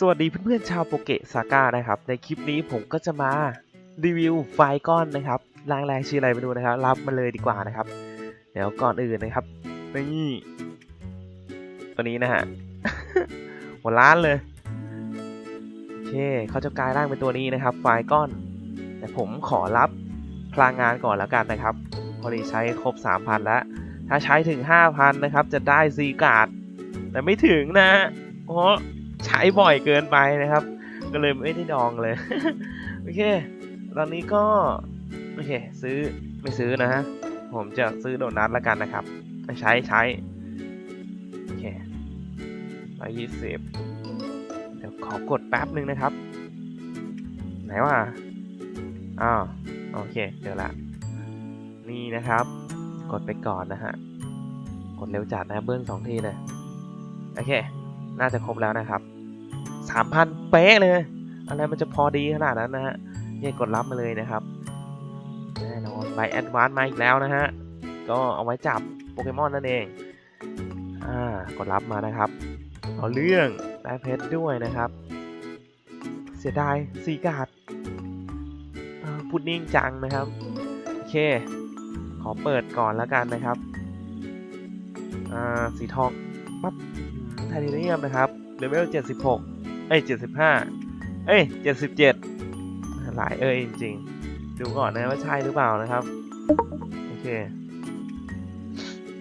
สวัสดีเพื่อนๆชาวโปเกะซาก้านะครับ ในคลิปนี้ผมก็จะมารีวิวไฟล์ก้อนนะครับร่างแรกชื่ออะไรไปดูนะครับ รับมาเลยดีกว่านะครับ เดี๋ยวก่อนอื่นนะครับนี่ตัวนี้นะฮะหัวล้านเลยโอเคเขาจะกลายร่างเป็นตัวนี้นะครับ ไฟล์ก้อน แต่ผมขอรับพลังงานก่อนแล้วกันนะครับ พอดีใช้ครบ 3,000 แล้ว ถ้าใช้ถึง 5,000 นะครับ จะได้ซีการ์ดแต่ไม่ถึงนะเพราะ ใช้บ่อยเกินไปนะครับ ก็เลยไม่ได้ดองเลย โอเค ตอนนี้ก็ โอเค ซื้อไม่ซื้อนะฮะ ผมจะซื้อโดนัทแล้วกันนะครับม่ใช้ใช้ โอเคร้อยยี่สิบเดี๋ยวขอกดแป๊บหนึ่งนะครับ ไหนวะอ้าวโอเค เจอละ นี่นะครับ กดไปก่อนนะฮะ กดเร็วจัดนะเบิ้ลสองทีเลย โอเค น่าจะครบแล้วนะครับ สามพันเป๊ะเลย อะไรมันจะพอดีขนาดนั้นนะฮะเนี่ยกดรับมาเลยนะครับแน่นอนไลแอดวานซ์มาอีกแล้วนะฮะ ก็เอาไว้จับโปเกมอนนั่นเอง อ่ากดรับมานะครับ เอาเรื่องได้เพชรด้วยนะครับ เสียดายสีกาดพุดดิ้งจังนะครับ โอเค ขอเปิดก่อนแล้วกันนะครับ อ่า สีทองปั๊บไทเทเนียมนะครับเลเวล76 เอ้ย75เอ้ย77หลายเอ้ยจริงๆ ดูก่อนนะว่าใช่หรือเปล่านะครับ โอเค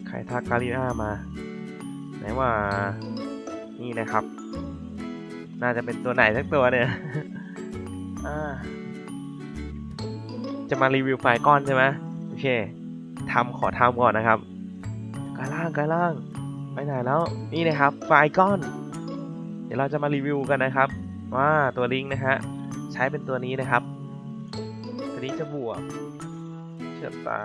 ใครทักกาลิน่ามา ไหนว่า นี่นะครับ น่าจะเป็นตัวไหนสักตัวเนี่ยจะมารีวิวไฟล์ก้อนใช่ไหมโอเคทำขอทำก่อนนะครับกาล่างกาล่าง ไปไหนแล้ว นี่นะครับ ไฟล์ก้อน ดี๋ยวเราจะมารีวิวกันนะครับ ว่าตัวลิงก์นะฮะใช้เป็นตัวนี้นะครับ ตัวนี้จะบวกเชือตา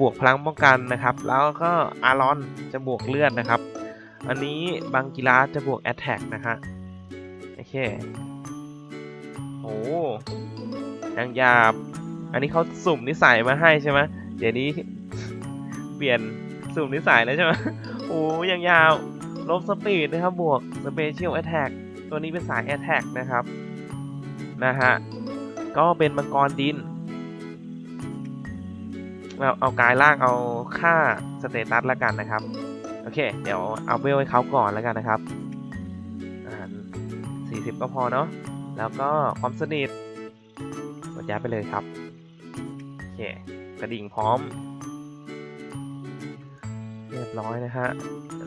บวกพลังป้องกันนะครับ แล้วก็อารอนจะบวกเลือดนะครับ อันนี้บังกีราจะบวกแอตแทกนะฮะโอเคโอ้ยังหยาบ อันนี้เขาสุ่มนิสัยมาให้ใช่ไหมเดี๋ยวนี้เปลี่ยนสุ่มนิสัยแล้วใช่ไหมโอ้ยังยาว ลบสปีดนะครับ บวกสเปเชียลแอ t แทกตัวนี้เป็นสายแอ t แทกนะครับ นะฮะ ก็เป็นมังกรดิน เราเอากายล่างเอาค่าสเตตัสแล้วกันนะครับ โอเค เดี๋ยวเอาเวลให้เขาก่อนแล้วกันนะครับอ่า40 ก็พอเนาะ แล้วก็ความสนิทกดย้ายไปเลยครับ โอเค กระดิ่งพร้อม เรียบร้อยนะฮะ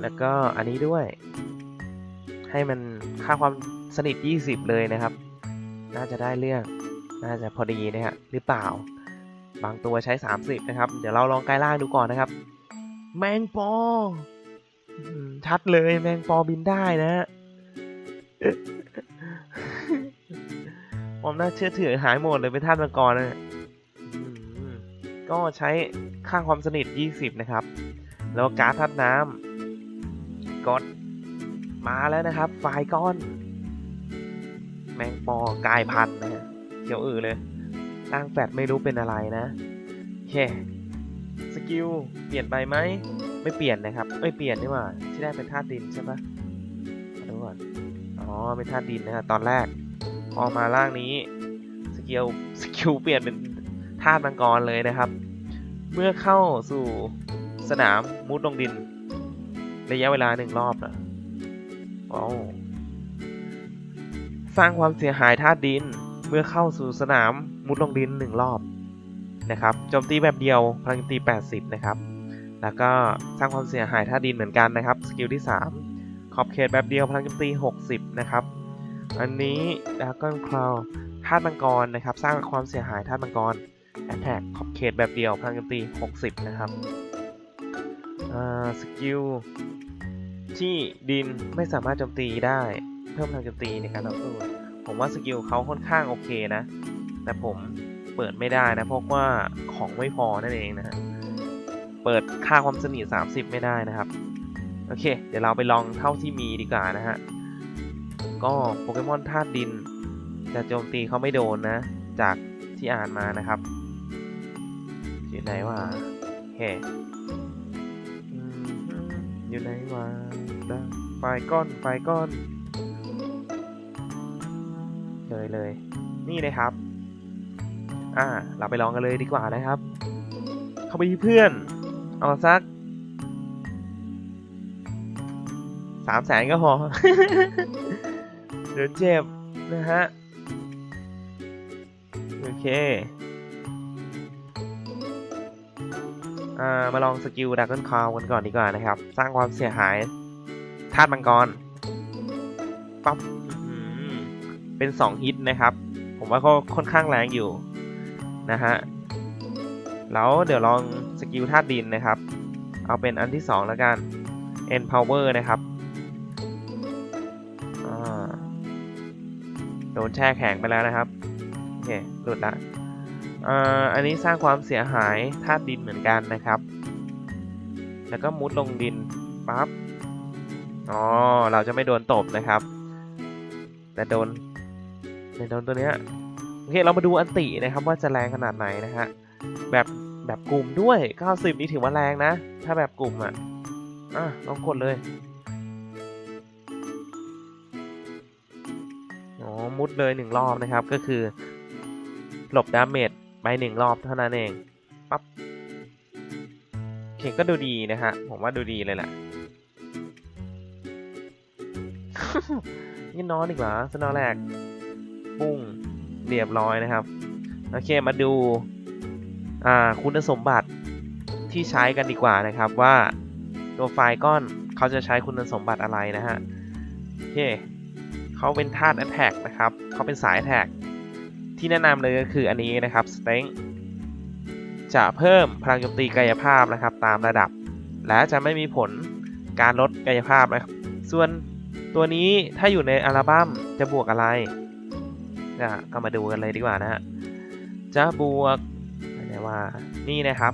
แล้วก็อันนี้ด้วย ให้มันค่าความสนิท 20 เลยนะครับ น่าจะได้เรื่อง น่าจะพอดีนะฮะ หรือเปล่า บางตัวใช้ 30 นะครับ เดี๋ยวเราลองกายล่างดูก่อนนะครับ แมงปอ ชัดเลยแมงปอบินได้นะฮะความน่าเชื่อถือหายหมดเลยเป็นท่านมังกรนะก็ใช้ค่าความสนิท 20 นะครับ แล้วการ์ดทัดน้ำกดมาแล้วนะครับไฟก้อน แมงปอกายพันธุ์นะฮะเขียวอือเลยร่างแฟดไม่รู้เป็นอะไรนะโอเคสกิลเปลี่ยนไปไหมไม่เปลี่ยนนะครับไม่เปลี่ยนนี่หว่าที่ได้เป็นธาตุดินใช่ปะดูก่อนอ๋อเป็นธาตุดินนะฮะตอนแรกพอมาล่างนี้สกิลสกิลเปลี่ยนเป็นธาตุมังกรเลยนะครับ เมื่อเข้าสู่ สนามมุดลงดิน ระยะเวลาหนึ่งรอบนะว้าวสร้างความเสียหายธาตุดินเมื่อเข้าสู่สนามมุดลงดินหนึ่งรอบนะครับโจมตีแบบเดียวพลังโจมตี 80 นะครับ แล้วก็สร้างความเสียหายธาตุดินเหมือนกันนะครับ สกิลที่ 3 ขอบเขตแบบเดียวพลังโจมตี 60 นะครับ อันนี้ดากอนคลาวธาตุมังกรนะครับ สร้างความเสียหายธาตุมังกรแอตแทกขอบเขตแบบเดียวพลังโจมตี 60 นะครับ สกิลที่ดินไม่สามารถโจมตีได้ เพิ่มพลังโจมตีในการต่อสู้ผมว่าสกิลเขาค่อนข้างโอเคนะ แต่ผมเปิดไม่ได้นะ เพราะว่าของไม่พอนั่นเองนะฮะเปิดค่าความสนิท30 ไม่ได้นะครับ โอเค เดี๋ยวเราไปลองเท่าที่มีดีกว่านะฮะ ก็โปเกมอนธาตุดิน จะโจมตีเขาไม่โดนนะ จากที่อ่านมานะครับอยู่ไหนวะโอเค อยู่ไหนวะได้ไฟก้อนไฟก้อนเลยเลย นี่นะครับ อ่า เราไปลองกันเลยดีกว่านะครับ เข้าไปที่เพื่อน เอาสักสามแสนก็พอ เดี๋ยวเจ็บนะฮะ โอเค มาลองสกิลดักเกิลคาวกันก่อนดีกว่านะครับ สร้างความเสียหายธาตุมังกรปั๊บอื้อหือเป็น 2 ฮิตนะครับ ผมว่าก็ค่อนข้างแรงอยู่นะฮะแล้วเดี๋ยวลองสกิลธาตุดินนะครับ เอาเป็นอันที่ 2 แล้วกัน End Power นะครับโดนแช่แข็งไปแล้วนะครับ โอเค หลุดละ อันนี้สร้างความเสียหายธาตุดินเหมือนกันนะครับ แล้วก็มุดลงดินปั๊บ อ๋อ เราจะไม่โดนตบนะครับ แต่โดนแต่โดนตัวเนี้ย โอเค เรามาดูอันตินะครับว่าจะแรงขนาดไหนนะฮะ แบบแบบกลุ่มด้วย 90 นี่ถือว่าแรงนะ ถ้าแบบกลุ่มอะ อะ ลองกดเลย อ๋อ มุดเลยหนึ่งรอบนะครับ ก็คือหลบดาเมจ ไปหนึ่งรอบเท่านั้นเองปั๊บโอเคก็ดูดีนะฮะ ผมว่าดูดีเลยแหละนี่นอนอีกเหรอสนอแรก ปุ้งเรียบร้อยนะครับ โอเคมาดู อ่า คุณสมบัติที่ใช้กันดีกว่านะครับว่าตัวไฟล์ก้อนเขาจะใช้คุณสมบัติอะไรนะฮะโอเคเขาเป็นธาตุ attack นะครับ เขาเป็นสาย attack ที่ ที่แนะนำเลยก็คืออันนี้นะครับ strength จะเพิ่มพลังโจมตีกายภาพนะครับตามระดับ และจะไม่มีผลการลดกายภาพนะครับส่วนตัวนี้ถ้าอยู่ในอัลบั้มจะบวกอะไรนะก็มาดูกันเลยดีกว่านะฮะจะบวกอะไรว่านี่นะครับ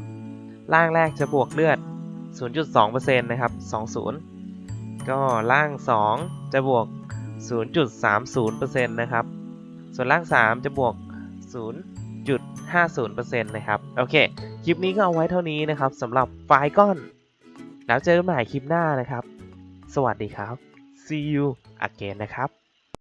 ล่างแรกจะบวกเลือด 0.2%นะครับ 20 ก็ล่าง 2 จะบวก 0.30%นะครับ ส่วนล่าง 3 จะบวก 0.50%นะครับ โอเค คลิปนี้ก็เอาไว้เท่านี้นะครับสำหรับไฟล์ก้อน แล้วเจอกันใหม่คลิปหน้านะครับ สวัสดีครับ see you again นะครับ